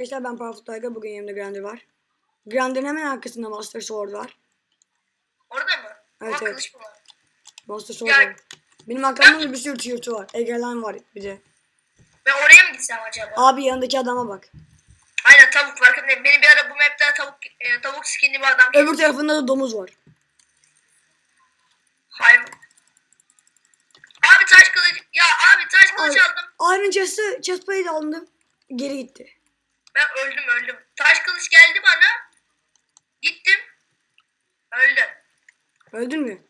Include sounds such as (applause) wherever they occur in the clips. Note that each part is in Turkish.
arkadaşlar ben Powerful Tiger. Bugün yanımda Grander var. Grander'ın hemen arkasında Master Sword var. Orada mı? Evet, Ama evet. Master Sword Ya- var. Benim arkamda da bir sürü tiyurtu var. Egelan var bir de. Ben oraya mı gitsem acaba? Abi yanındaki adama bak. Aynen tavuk farkındayım. Benim bir ara bu map'te tavuk e, tavuk skinli bir adam. Öbür tarafında da domuz var. Hayvan. Abi taş kılıç. Ya abi taş kılıç Abi, aldım. Iron Chest'ı chest plate aldım. Geri gitti. Ben öldüm öldüm. Taş kılıç geldi bana. Gittim. Öldüm. Öldün mü?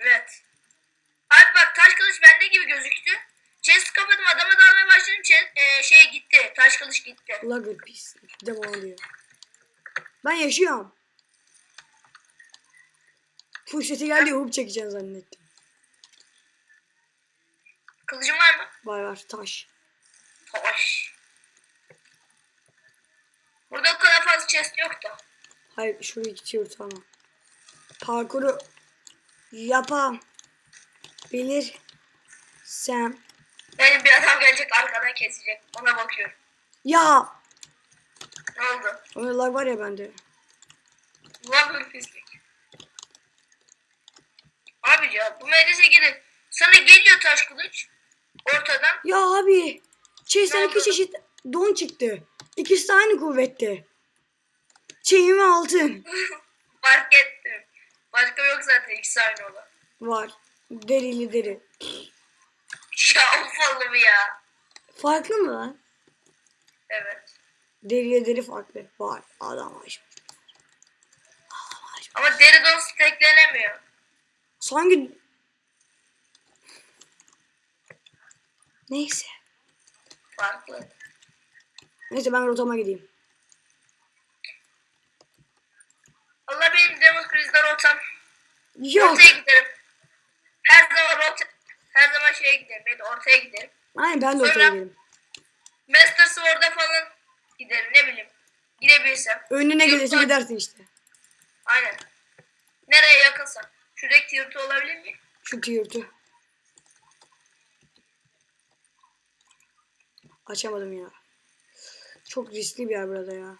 Evet. Abi bak taş kılıç bende gibi gözüktü. Chest kapadım adama dalmaya başladım. Chest, e, şey gitti. Taş kılıç gitti. Lugger pis. Bir de bana diyor. Ben yaşıyorum. Full seti geldi hoop çekeceğim zannettim. Kılıcım var mı? Var var taş. Taş. Burada o kadar fazla chest yok da. Hayır şuraya gidiyor tamam. Parkuru yapam. Bilir. Sen. Yani bir adam gelecek arkadan kesecek. Ona bakıyorum. Ya. Ne oldu? Oralar var ya bende. Ulan pislik. Abi ya bu medrese gelin. Sana geliyor taş kılıç. Ortadan. Ya abi. Chest'ten Ne iki çeşit don çıktı. İkisi de aynı kuvvette. Çiğ ve altın. (laughs) Fark ettim. Başka yok zaten ikisi aynı olan. Var. Derili deri. Ya bu ya. Farklı mı lan? Evet. Deriyle deri farklı. Var. Adam açmış. Ama deri don steklenemiyor. Sanki... Neyse. Farklı. Neyse ben rotama gideyim. Allah benim demir krizden rotam. Yok. Ortaya giderim. Her zaman rota, her zaman şeye giderim. Yani ortaya giderim. Aynen ben de Sonra- ortaya giderim. Master Sword'a falan giderim ne bileyim. Gidebilirsem. Önüne gelirse gidersin işte. Aynen. Nereye yakınsa. Şuradaki tiyurtu olabilir mi? Şu tiyurtu. Açamadım ya. Çok riskli bir yer burada ya.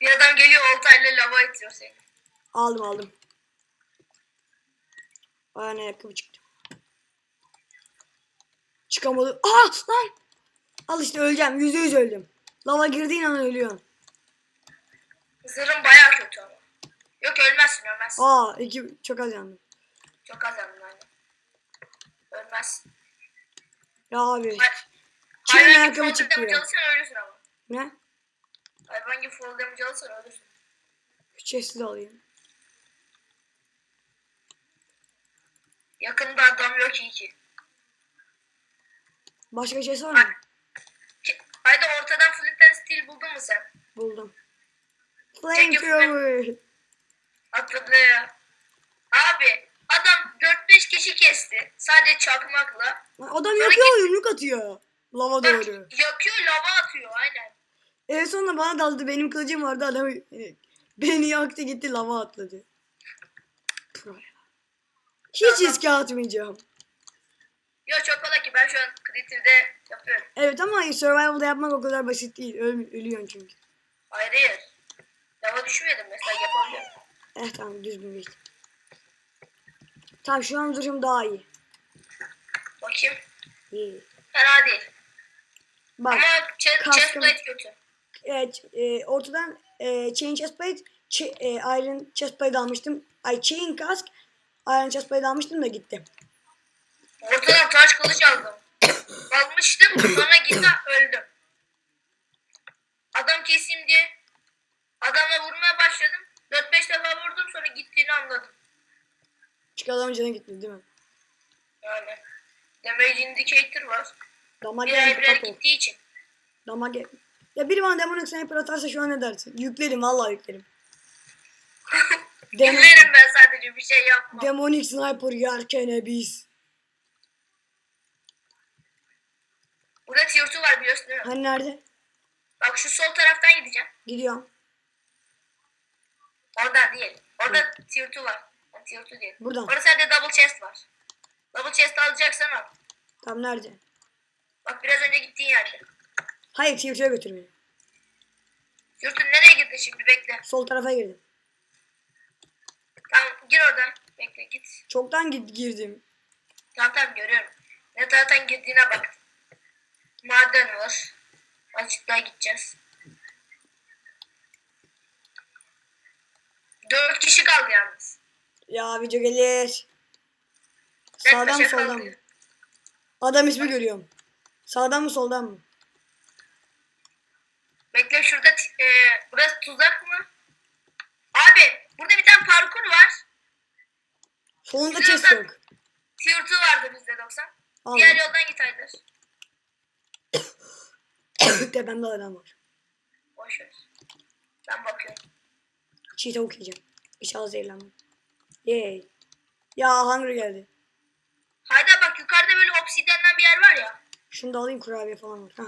Bir adam geliyor oltayla lava itiyor seni. Aldım aldım. Ayağına ayakkabı çıktı. Çıkamadım. Aa lan! Al işte öleceğim. Yüzde yüz öldüm. Lava girdiğin an ölüyorsun. Zırhım bayağı kötü ama. Yok ölmezsin ölmezsin. Aa iki çok az yandım. Çok az yandım. Ölmezsin. Ya abi. Hay- Çiğ Hayvan gibi ayakkabı çıktı ya. alırsan ölürsün ama. Ne? Hayvan gibi fall damage alırsan ölürsün. Chest'i de alayım. Yakında adam yok iyi ki. Başka chest var mı? Haydi ortadan flint and steel buldun mu sen? Buldum. Flamethrower. Atladı ya. Abi adam 4-5 kişi kesti. Sadece çakmakla. Adam yakıyor yumruk atıyor. Lava Bak doğru. yakıyor lava atıyor aynen. En sonunda bana daldı. Benim kılıcım vardı. Adam e, beni yaktı gitti lava atladı. Hiç riske atmayacağım. Yo çok kolay ki ben şu an Creative'de yapıyorum. Evet ama survival'da yapmak o kadar basit değil. Öl ölüyorsun çünkü. Hayır hayır. Lava düşmedim mesela yapabiliyorum. Eh tamam düzgün geçti. Tamam şu an durum daha iyi. Bakayım. İyi. Fena değil. Bak. Ama chest, kaskım- chest plate kötü. Evet, e, ortadan e, chain chestplate, ch- e, iron chestplate almıştım. Ay chain kask, iron chestplate almıştım da gitti. Ortadan taş kılıç aldım. (coughs) Almıştım sonra gitti öldüm. Adam keseyim diye adamla vurmaya başladım. 4-5 defa vurdum sonra gittiğini anladım. Çünkü adamın canı gitti değil mi? Yani damage indicator var. Damage yedim, birer kapo. gittiği için. Damage. Ya biri bana Demon Sniper atarsa şu an ne dersin? Yüklerim vallahi yüklerim. (laughs) Demon, Dinlerim ben sadece bir şey yapmam. Demonic Sniper yerken biz. Burada tiyurtu var biliyorsun değil mi? Hani nerede? Bak şu sol taraftan gideceğim. Gidiyorum. Oradan değil. Orada tiyurtu var. Tiyurtu değil. Buradan. Orada sende double chest var. Double chest alacaksan al. Tam nerede? Bak biraz önce gittiğin yerde. Hayır Twitch'e götür beni. Yurtun nereye girdin şimdi bekle. Sol tarafa girdim. Tamam gir oradan. Bekle git. Çoktan git girdim. Tamam tamam görüyorum. Ne taraftan girdiğine bak. Maden var. Açıklığa gideceğiz. Dört kişi kaldı yalnız. Ya video gelir. Sağdan mı soldan mı? Adam ismi görüyorum. Sağdan mı soldan mı? Bekle şurada e, burası tuzak mı? Abi burada bir tane parkur var. Chest yok. Tier 2 vardı bizde 90. Al. Diğer yoldan git Haydar. (coughs) Tepemde adam var. Boş ver. Ben bakıyorum. Çiğ tavuk yiyeceğim. İnşallah zehirlenmem. Yay. Ya Hunger geldi. Haydar bak yukarıda böyle obsidiyenden bir yer var ya. Şunu da alayım kurabiye falan var. Ha.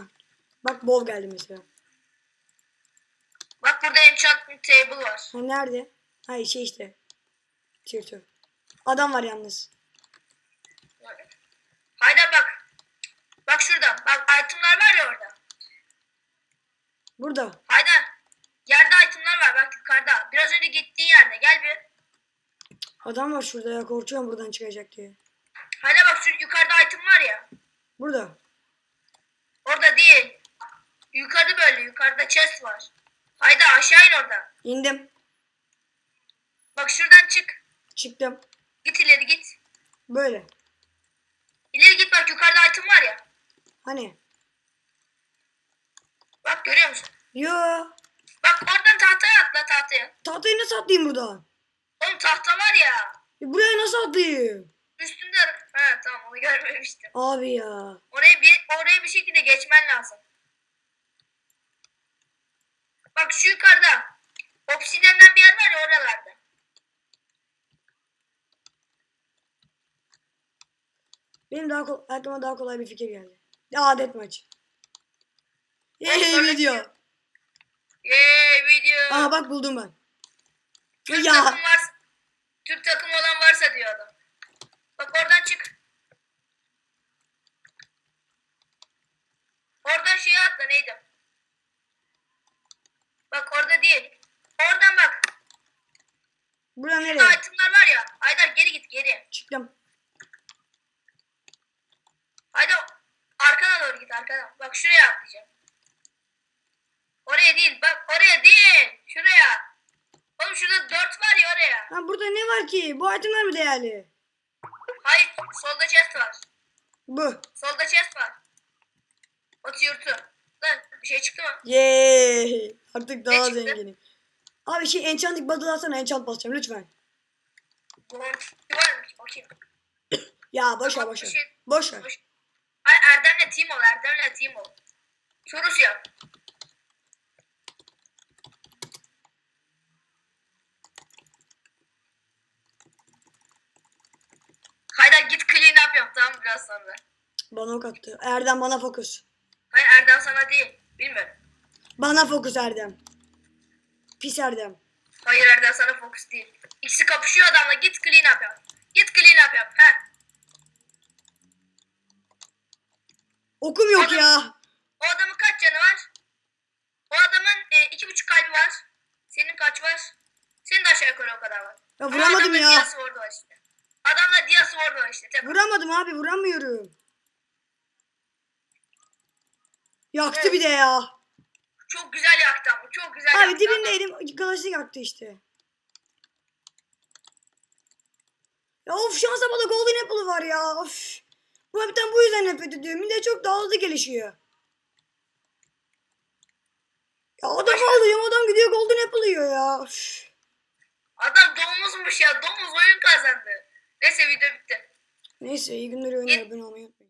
Bak bol geldi mesela. Burada enchantment table var. Ha nerede? Ha şey işte. Tier Adam var yalnız. Haydar bak. Bak şurada. Bak itemlar var ya orada. Burada. Haydar. Yerde itemlar var bak yukarıda. Biraz önce gittiğin yerde. Gel bir. Adam var şurada ya korkuyorum buradan çıkacak diye. Haydar bak şu yukarıda item var ya. Burada. Orada değil. Yukarı böyle. Yukarıda chest var. Haydar aşağı in orada. İndim. Bak şuradan çık. Çıktım. Git ileri git. Böyle. İleri git bak yukarıda item var ya. Hani? Bak görüyor musun? Yo. Bak oradan tahtaya atla tahtaya. Tahtayı nasıl atlayayım buradan? Oğlum tahta var ya. E buraya nasıl atlayayım? Üstünde. Ha tamam onu görmemiştim. Abi ya. Oraya bir oraya bir şekilde geçmen lazım. Bak şu yukarıda. Obsidiyenden bir yer var ya oralarda. Benim daha aklıma daha kolay bir fikir geldi. Adet maç. Ay, Eee sonraki- video. Yeee video. Aha bak buldum ben. Türk Ya. takım varsa, Türk takımı olan varsa diyor adam. Bak oradan çık. Oradan şeye atla neydi? Bak orada değil. Oradan bak. Bura Şurada nereye? itemler var ya. Haydar geri git geri. Çıktım. Haydar arkana doğru git arkana. Bak şuraya atlayacağım. Oraya değil bak oraya değil. Şuraya. Oğlum şurada dört var ya oraya. Ha burada ne var ki? Bu itemler mi değerli? Hayır solda chest var. Bu. Solda chest var. Ot yurtu. Lan bir şey çıktı mı? Yeee. Artık daha çıktı? zenginim. Abi şey enchanting bottle alsana enchant basacağım lütfen. Bounty varmış bakayım. Ya boş ver boş ver. şey- Boş ver. Boş- Ay Erdem'le team ol Erdem'le team ol. Turus yap. Hayda git clean up yap tamam biraz sonra. Bana ok attı. Erdem bana fokus. Hayır Erdem sana değil. Bilmiyorum. Bana fokus Erdem. Pis Erdem. Hayır Erdem sana fokus değil. İkisi kapışıyor adamla git clean up yap. Git clean up yap. He. Okum yok Adam- ya. O adamın kaç canı var? O adamın e, iki buçuk kalbi var. Senin kaç var? Senin de aşağı yukarı o kadar var. Ya Ama vuramadım adamda ya. Diaz Ward var işte. Adamda Diaz Ward var işte. Tek- Vuramadım abi vuramıyorum. Yaktı Evet. bir de ya. Çok güzel yaktı ama. Çok güzel Abi yaktı. dibindeydim. Kılıçlı yaktı işte. Ya of şansa bala golden apple var ya. Of. Bu hepten bu yüzden nefret ediyorum. De çok daha hızlı gelişiyor. Ya adam alıyorum adam gidiyor golden apple yiyor ya. Of. Adam domuzmuş ya. Domuz oyun kazandı. Neyse video bitti. Neyse iyi günler oyunlar abone olmayı unutmayın.